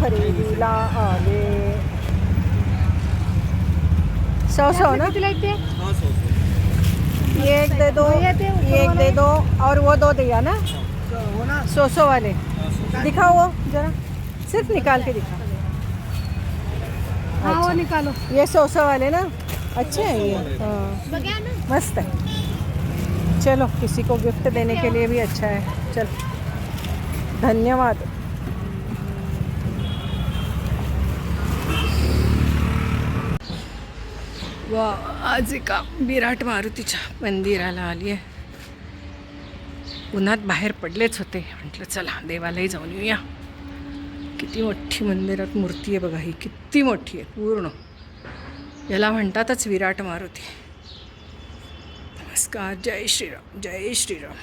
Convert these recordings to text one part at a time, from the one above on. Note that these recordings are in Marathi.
खरेदीला आले सौ सौ ना? हाँ ये एक दे दो ये एक दे दो और वो दो दिया ना? सौ सौ वाले। हाँ दिखाओ वो जरा। सिर्फ़ निकाल के दिखा। हाँ वो अच्छा। निकालो। ये सौ सौ वाले ना? अच्छे हैं ये। हाँ। मस्त है। चलो किसी को गिफ्ट देने के लिए भी अच्छा है। चल। धन्यवाद। वा आज एका विराट मारुतीच्या मंदिराला आली आहे उन्हात बाहेर पडलेच होते. म्हटलं चला देवालाही जाऊन येऊया. किती मोठी मंदिरात मूर्ती आहे बघा ही. किती मोठी आहे पूर्ण. याला म्हणतातच विराट मारुती. नमस्कार जय श्रीराम जय श्रीराम.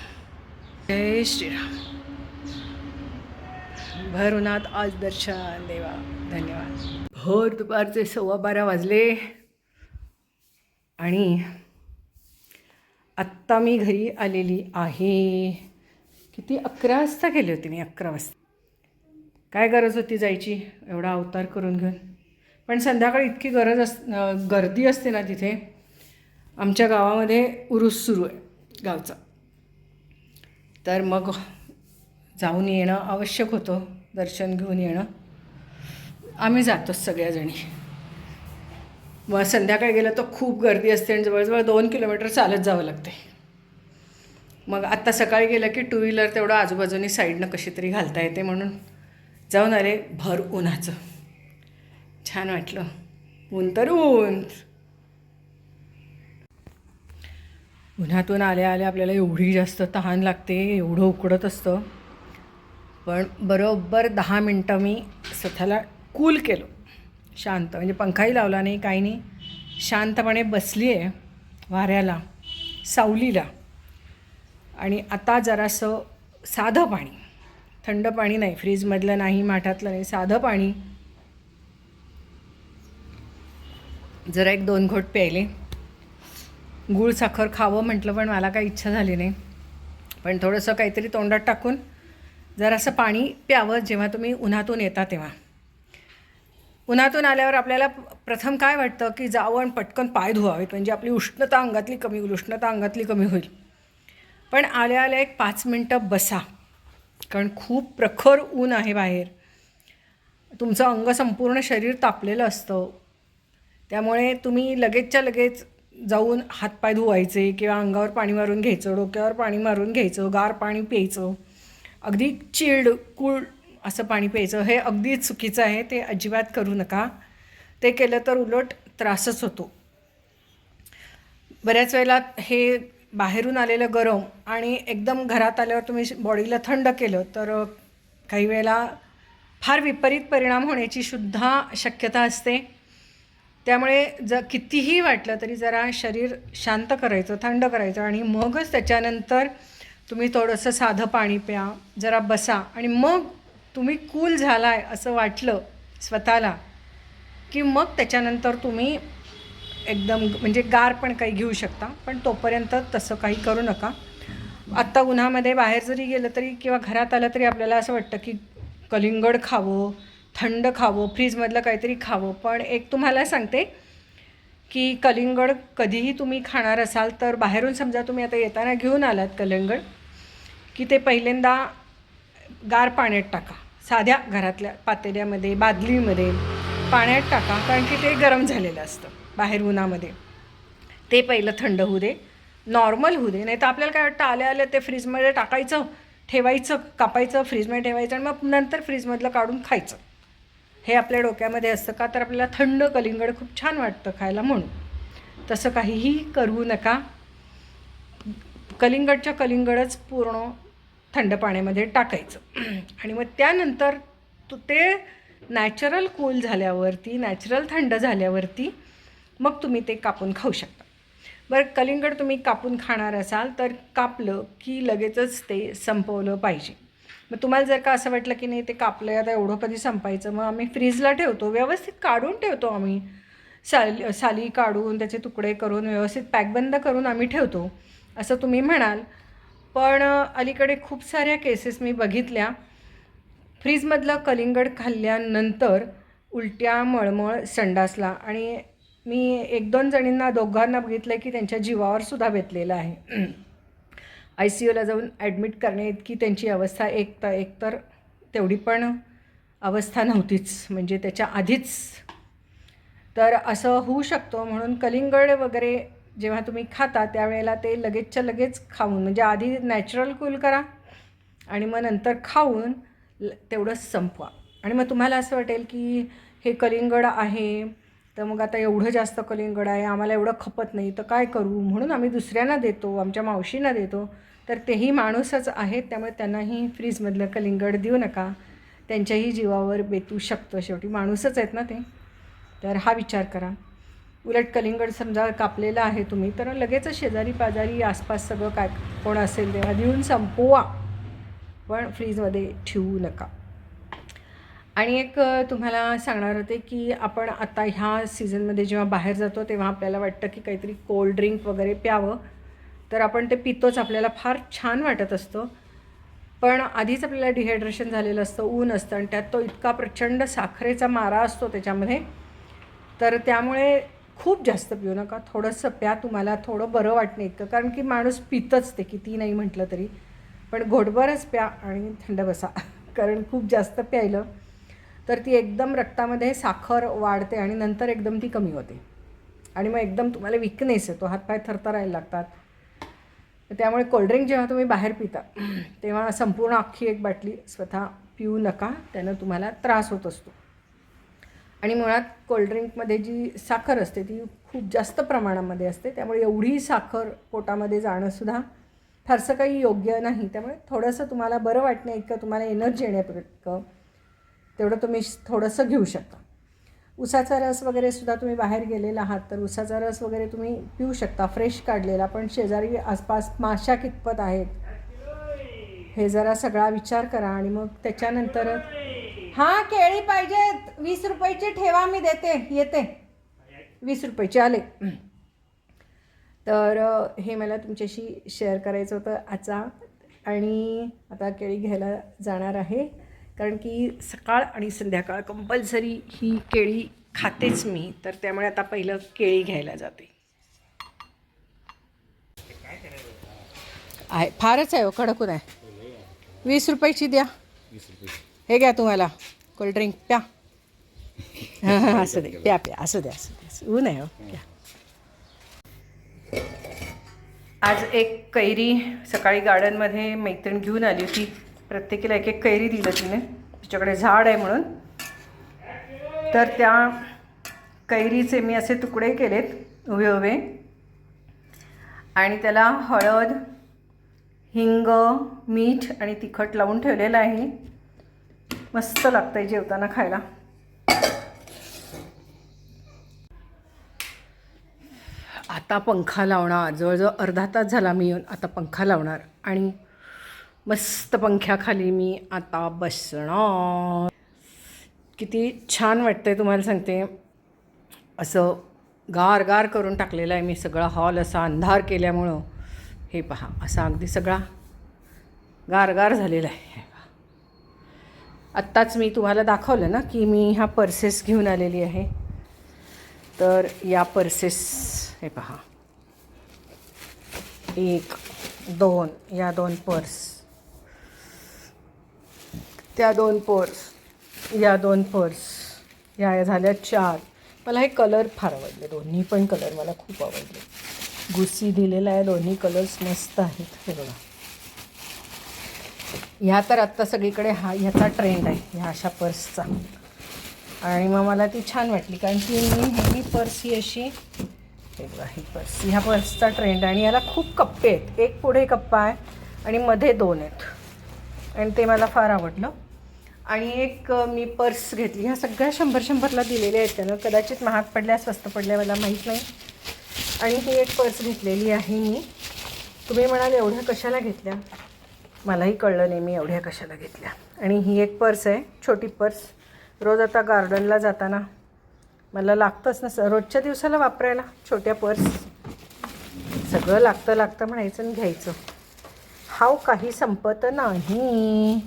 जय श्रीराम. भर उन्हात आज दर्शन देवा धन्यवाद. भर दुपारचे सव्वा बारा वाजले. आणि आत्ता मी घरी आलेली आहे. किती अकरा वाजता गेले होते मी अकरा वाजता. काय गरज होती जायची? एवढा अवतार करून घेऊन. पण संध्याकाळी इतकी गरज अस गर्दी असते ना तिथे. आमच्या गावामध्ये उरूस सुरू आहे गावचा. तर मग जाऊन येणं आवश्यक होतं दर्शन घेऊन येणं. आम्ही जातोच सगळ्याजणी. मग संध्याकाळी गेलं तर खूप गर्दी असते आणि जवळजवळ दोन किलोमीटर चालत जावं लागते. मग आत्ता सकाळी गेलं की टू व्हीलर तेवढं आजूबाजूनी साईडनं कशी तरी घालता येते म्हणून. जाऊन आले भर उन्हाचं. छान वाटलं. ऊन तर ऊन. उन्हातून आल्या आल्या आपल्याला एवढी जास्त तहान लागते एवढं उकडत असतं. पण बरोबर दहा मिनटं मी स्वतःला कूल केलं. शांत. म्हणजे पंखाही लावला नाही काही नाही. शांतपणे बसली आहे वाऱ्याला सावलीला. आणि आता जरासं साधं पाणी. थंड पाणी नाही फ्रीजमधलं नाही माठातलं नाही साधं पाणी. जरा एक दोन घोट प्यायले. गूळ साखर खावं म्हटलं पण मला काही इच्छा झाली नाही. पण थोडंसं काहीतरी तोंडात टाकून जरासं पाणी प्यावं जेव्हा तुम्ही उन्हातून येता तेव्हा. उन्हातून आल्यावर आपल्याला प्रथम काय वाटतं की जावं आणि पटकन पाय धुवावेत? म्हणजे आपली उष्णता अंगातली कमी होईल उष्णता अंगातली कमी होईल. पण आल्या आल्या एक पाच मिनटं बसा. कारण खूप प्रखर ऊन आहे बाहेर. तुमचं अंग संपूर्ण शरीर तापलेलं असतं. त्यामुळे तुम्ही लगेचच्या लगेच जाऊन हातपाय धुवायचे किंवा अंगावर पाणी मारून घ्यायचं डोक्यावर पाणी मारून घ्यायचं गार पाणी प्यायचं. अगदी चिल्ड कूल असं पाणी प्यायचं. हे अगदी चुकीचं आहे. ते अजिबात करू नका. ते केलं तर उलट त्रासच होतो. बऱ्याच वेळेला हे बाहेरून आलेलं गरम आणि एकदम घरात आल्यावर तुम्ही बॉडीला थंड केलं तर काही वेळेला फार विपरीत परिणाम होण्याची सुद्धा शक्यता असते. त्यामुळे ज कितीही वाटलं तरी जरा शरीर शांत करायचं थंड करायचं आणि मगच त्याच्यानंतर तुम्ही थोडंसं साधं पाणी प्या जरा बसा आणि मग तुम्ही कूल झाला आहे असं वाटलं स्वतःला की मग त्याच्यानंतर तुम्ही एकदम म्हणजे गार पण काही घेऊ शकता पण तोपर्यंत तसं काही करू नका. आत्ता उन्हामध्ये बाहेर जरी गेलं तरी किंवा घरात आलं तरी आपल्याला असं वाटतं की कलिंगड खावं थंड खावं फ्रीजमधलं काहीतरी खावं. पण एक तुम्हाला सांगते की कलिंगड कधीही तुम्ही खाणार असाल तर बाहेरून समजा तुम्ही आता येताना घेऊन आलात कलिंगड की ते पहिल्यांदा गार पाण्यात टाका. साध्या घरातल्या पातेल्यामध्ये बादलीमध्ये पाण्यात टाका कारण की ते गरम झालेलं असतं बाहेर उन्हामध्ये. ते पहिलं थंड होऊ दे नॉर्मल होऊ दे नाही तर आपल्याला काय वाटतं आल्या आल्या ते फ्रीजमध्ये टाकायचं ठेवायचं कापायचं फ्रीजमध्ये ठेवायचं आणि मग नंतर फ्रीजमधलं काढून खायचं. हे आपल्या डोक्यामध्ये असतं का तर आपल्याला थंड कलिंगड खूप छान वाटतं खायला म्हणून. तसं काहीही करू नका. कलिंगडच्या कलिंगडच पूर्ण थंड पाण्यामध्ये टाकायचं. आणि मग त्यानंतर तो ते नॅचरल कूल झाल्यावरती नॅचरल थंड झाल्यावरती मग तुम्ही ते कापून खाऊ शकता. बरं कलिंगड तुम्ही कापून खाणार असाल तर कापलं की लगेचच ते संपवलं पाहिजे. मग तुम्हाला जर का असं वाटलं की नाही ते कापलं आता एवढं कधी संपायचं? मग आम्ही फ्रीजला ठेवतो व्यवस्थित काढून ठेवतो आम्ही. साली साली काढून त्याचे तुकडे करून व्यवस्थित पॅकबंद करून आम्ही ठेवतो. असं तुम्ही म्हणाल पण अलीकडे खूप साऱ्या केसेस मी बघितल्या. फ्रीजमधलं कलिंगड खाल्ल्यानंतर उलट्या मळमळ संडासला आणि मी एक दोन जणींना दोघांना बघितलं की त्यांच्या जीवावर सुद्धा बेतलेलं आहे. आय सी यूला जाऊन ॲडमिट करणे इतकी त्यांची अवस्था एक तर एकतर तेवढी पण अवस्था नव्हतीच म्हणजे त्याच्या आधीच. तर असं होऊ शकतो म्हणून कलिंगड वगैरे जेव्हा तुम्ही खाता त्यावेळेला ते लगेचच्या लगेच खाऊन म्हणजे आधी नॅचरल कूल करा आणि मग नंतर खाऊन ल- संपवा. आणि मग तुम्हाला असं वाटेल की हे कलिंगड आहे तर मग आता एवढं जास्त कलिंगड आहे आम्हाला एवढं खपत नाही तर काय करू? म्हणून आम्ही दुसऱ्यांना देतो आमच्या मावशींना देतो. तर तेही माणूसच आहेत त्यामुळे त्यांनाही फ्रीजमधलं कलिंगड देऊ नका. त्यांच्याही जीवावर बेतू शकतो शेवटी माणूसच आहेत ना ते. तर हा विचार करा. उलट कलिंगड समजा कापलेला आहे तुम्ही तर लगेचच शेजारी पाजारी आसपास सगळं काय कोण असेल तेव्हा देऊन संपवा. पण फ्रीजमध्ये ठेवू नका. आणि एक तुम्हाला सांगणार होते की आपण आता ह्या सीझनमध्ये जेव्हा बाहेर जातो तेव्हा आपल्याला वाटतं की काहीतरी कोल्ड ड्रिंक वगैरे प्यावं. तर आपण ते पितोच आपल्याला फार छान वाटत असतं. पण आधीच आपल्याला डिहायड्रेशन झालेलं असतं ऊन असतं आणि त्यात तो इतका प्रचंड साखरेचा मारा असतो त्याच्यामध्ये. तर त्यामुळे खूप जास्त पिऊ नका. थोडंसं प्या तुम्हाला थोडं बरं वाटणे इतकं. कारण की माणूस पितच ते किती नाही म्हटलं तरी. पण घोटभरच प्या आणि थंड बसा. कारण खूप जास्त प्यायलं तर ती एकदम रक्तामध्ये साखर वाढते आणि नंतर एकदम ती कमी होते. आणि मग एकदम तुम्हाला विकनेस येतो. हातपाय थरथरायला लागतात. त्यामुळे कोल्ड्रिंक जेव्हा तुम्ही बाहेर पिता तेव्हा संपूर्ण अख्खी एक बाटली स्वतः पिऊ नका. त्यानं तुम्हाला त्रास होत असतो. आणि मुळात कोल्ड्रिंकमध्ये जी साखर असते ती खूप जास्त प्रमाणामध्ये असते. त्यामुळे एवढी साखर पोटामध्ये जाणंसुद्धा फारसं काही योग्य नाही. त्यामुळे थोडंसं तुम्हाला बरं वाटण्या इतकं तुम्हाला एनर्जी येण्याइतकं तेवढं तुम्ही थोडंसं घेऊ शकता. उसाचा रस वगैरे सुद्धा तुम्ही बाहेर गेलेला आहात तर उसाचा रस वगैरे तुम्ही पिऊ शकता. फ्रेश काढलेला पण शेजारी आसपास माशा कितपत आहेत हे जरा सगळा विचार करा आणि मग त्याच्यानंतर हां केळी पाहिजेत वीस रुपयाची ठेवा मी देते येते. वीस रुपयाची आले. तर हे मला तुमच्याशी शेअर करायचं होतं आजचा. आणि आता केळी घ्यायला जाणार आहे. कारण की सकाळ आणि संध्याकाळ कंपल्सरी ही केळी खातेच मी. तर त्यामुळे आता पहिलं केळी घ्यायला जाते. आहे फारच आहे हो कडकून आहे. वीस रुपयाची द्या. हे घ्या तुम्हाला. कोल्ड्रिंक प्या. हां असं दे प्या प्या असं द्या असं द्या ऊन आहे हो घ्या आज एक कैरी सकाळी गार्डनमध्ये मैत्रीण घेऊन आली होती. प्रत्येकीला एक एक कैरी दिलं तिने. तिच्याकडे झाड आहे म्हणून. तर त्या कैरीचे मी असे तुकडे केलेत उभे उभे. आणि त्याला हळद हिंग मीठ आणि तिखट लावून ठेवलेलं आहे. मस्त लागतं आहे जेवताना खायला. आता पंखा लावणार. जवळजवळ अर्धा तास झाला मी येऊन आता पंखा लावणार. आणि मस्त पंख्याखाली मी आता बसणार. किती छान वाटतं आहे तुम्हाला सांगते. असं गार गार करून टाकलेलं आहे मी. सगळा हॉल असा अंधार केल्यामुळं. हे पहा असा अगदी सगळा गार गार झालेला आहे. आत्ताच मी तुम्हाला दाखवलं ना की मी ह्या पर्सेस घेऊन आलेली आहे. तर या पर्सेस हे पहा. एक दोन या दोन पर्स. त्या दोन पर्स या दोन पर्स. या झाल्या चार. मला हे कलर फार आवडले. दोन्ही पण कलर मला खूप आवडले. गुस्सी दिलेला आहे दोन्ही कलर्स मस्त आहेत. हे बघा. ह्या तर आत्ता सगळीकडे हा ह्याचा ट्रेंड आहे ह्या अशा पर्सचा आणि मग मला ती छान वाटली कारण की मी ही पर्स ही अशी बघा ही पर्स ह्या पर्सचा ट्रेंड आहे. आणि याला खूप कप्पे आहेत. एक पुढे कप्पा आहे आणि मध्ये दोन आहेत. आणि ते मला फार आवडलं. आणि एक मी पर्स घेतली. ह्या सगळ्या शंभर शंभरला दिलेल्या आहेत त्यानं. कदाचित महाग पडल्या स्वस्त पडल्या मला माहीत नाही. आणि ही एक पर्स घेतलेली आहे मी. तुम्ही म्हणाल एवढ्या कशाला घेतल्या? मलाही कळलं नाही मी एवढ्या कशाला घेतल्या. आणि ही एक पर्स आहे छोटी पर्स. रोज आता गार्डनला जाताना मला लागतंच ना सर रोजच्या दिवसाला वापरायला छोट्या पर्स. सगळं लागतं लागतं म्हणायचं आणि घ्यायचं. हाव काही संपत नाही.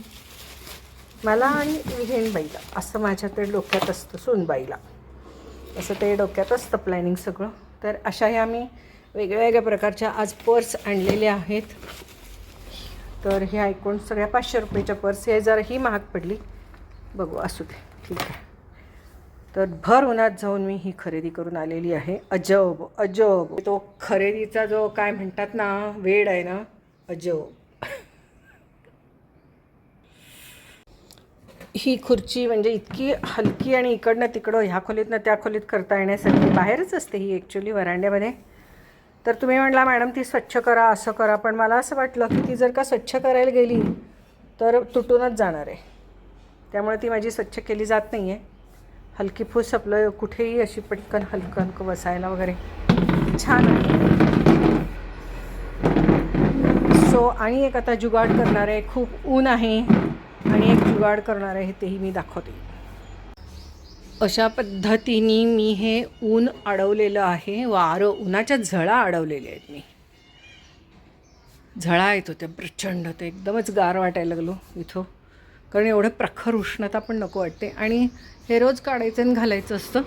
मला आणि विहीणबाईला असं माझ्या ते डोक्यात असतं सूनबाईला. असं ते डोक्यात असतं प्लॅनिंग सगळं. तर अशा ह्या मी वेगळ्या वेगळ्या प्रकारच्या आज पर्स आणलेल्या आहेत. तर ह्या एकूण सगळ्या पाचशे रुपयाच्या पर्स हे जरा ही महाग पडली. बघू असू दे. ठीक आहे. तर भर उन्हात जाऊन मी ही खरेदी करून आलेली आहे. अजब अजब. तो खरेदीचा जो काय म्हणतात ना वेड आहे ना अजब. ही खुर्ची म्हणजे इतकी हलकी आणि इकडनं तिकडं ह्या खोलीतनं त्या खोलीत करता येण्यासाठी बाहेरच असते ही ॲक्च्युली वरांड्यामध्ये. तर तुम्ही म्हणला मॅडम ती स्वच्छ करा असं करा. पण मला असं वाटलं की ती जर का स्वच्छ करायला गेली तर तुटूनच जाणार आहे. त्यामुळे ती माझी स्वच्छ केली जात नाही आहे हलकी फूस आपलं कुठेही अशी पटकन हलकं हलकं बसायला वगैरे. छान आहे. सो आणि एक आता जुगाड करणार आहे खूप ऊन आहे. आणि एक जुगाड करणार आहे तेही मी दाखवते. अशा पद्धतीने मी हे ऊन अडवलेलं आहे. वारं उन्हाच्या झळा अडवलेल्या आहेत मी. झळा येत होत्या प्रचंड ते एकदमच गार वाटायला लागलो इथं. कारण एवढं प्रखर उष्णता पण नको वाटते. आणि हे रोज काढायचं आणि घालायचं असतं.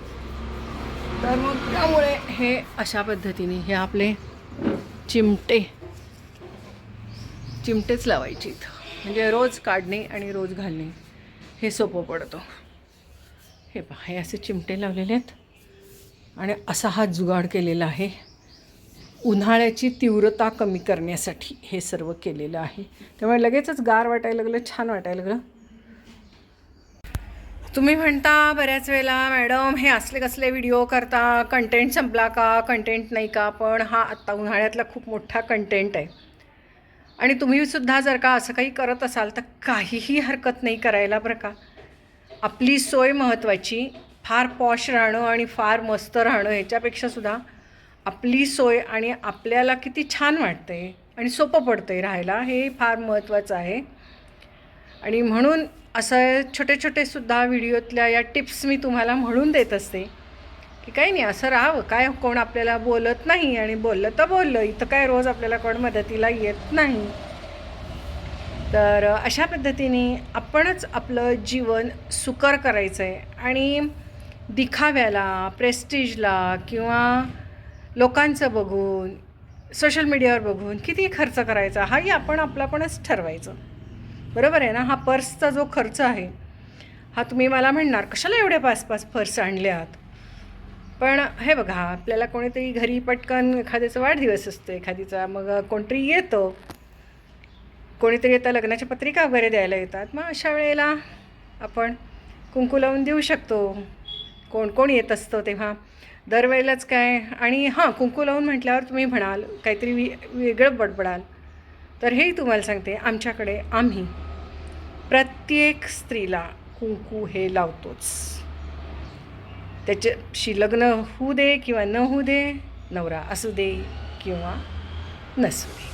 तर मग त्यामुळे हे अशा पद्धतीने हे आपले चिमटे चिमटेच लावायचे इथं. म्हणजे रोज काढणे आणि रोज घालणे हे सोपं पडतं. हे पहा हे असे चिमटे लावलेले आहेत. आणि असा हा जुगाड केलेला आहे. उन्हाळ्याची तीव्रता कमी करण्यासाठी हे सर्व केलेलं आहे. त्यामुळे लगेचच गार वाटायला लागलं छान वाटायला लागलं. तुम्ही म्हणता बऱ्याच वेळेला मॅडम हे असले कसले व्हिडिओ करता कंटेंट संपला का कंटेंट नाही का? पण हा आत्ता उन्हाळ्यातला खूप मोठा कंटेंट आहे. आणि तुम्हीसुद्धा जर का असं काही करत असाल तर काहीही हरकत नाही करायला बरं का? आपली सोय महत्त्वाची फार पॉश राहणं आणि फार मस्त राहणं ह्याच्यापेक्षा सुद्धा आपली सोय आणि आपल्याला किती छान वाटते आणि सोपं पडतं आहे राहायला हे फार महत्त्वाचं आहे. आणि म्हणून असं छोटे छोटे सुद्धा व्हिडिओतल्या या टिप्स मी तुम्हाला म्हणून देत असते की काही नाही असं राहावं. काय कोण आपल्याला बोलत नाही आणि बोललं तर बोललं. इथं काय रोज आपल्याला कोण मदतीला येत नाही. तर अशा पद्धतीने आपणच आपलं जीवन सुकर करायचं आहे आणि दिखाव्याला प्रेस्टिजला किंवा लोकांचं बघून सोशल मीडियावर बघून किती खर्च करायचा हाही आपण आपलापणच ठरवायचं. बरोबर आहे ना? हा पर्सचा जो खर्च आहे हा तुम्ही मला म्हणणार कशाला एवढे पाच पाच पर्स आणले आहात पण हे बघा आपल्याला कोणीतरी घरी पटकन एखाद्याचा वाढदिवस असतो एखादीचा मग कोणतरी येतं कोणीतरी आता लग्नाच्या पत्रिका वगैरे द्यायला येतात. मग अशा वेळेला आपण कुंकू लावून देऊ शकतो. कोण कोण येत असतं तेव्हा. दरवेळेलाच काय आणि हां कुंकू लावून म्हटल्यावर तुम्ही म्हणाल काहीतरी वि वेगळं बडबडाल. तर हेही तुम्हाला सांगते आमच्याकडे आम्ही प्रत्येक स्त्रीला कुंकू हे लावतोच. त्याच्याशी लग्न होऊ दे किंवा न होऊ दे नवरा असू दे किंवा नसू दे.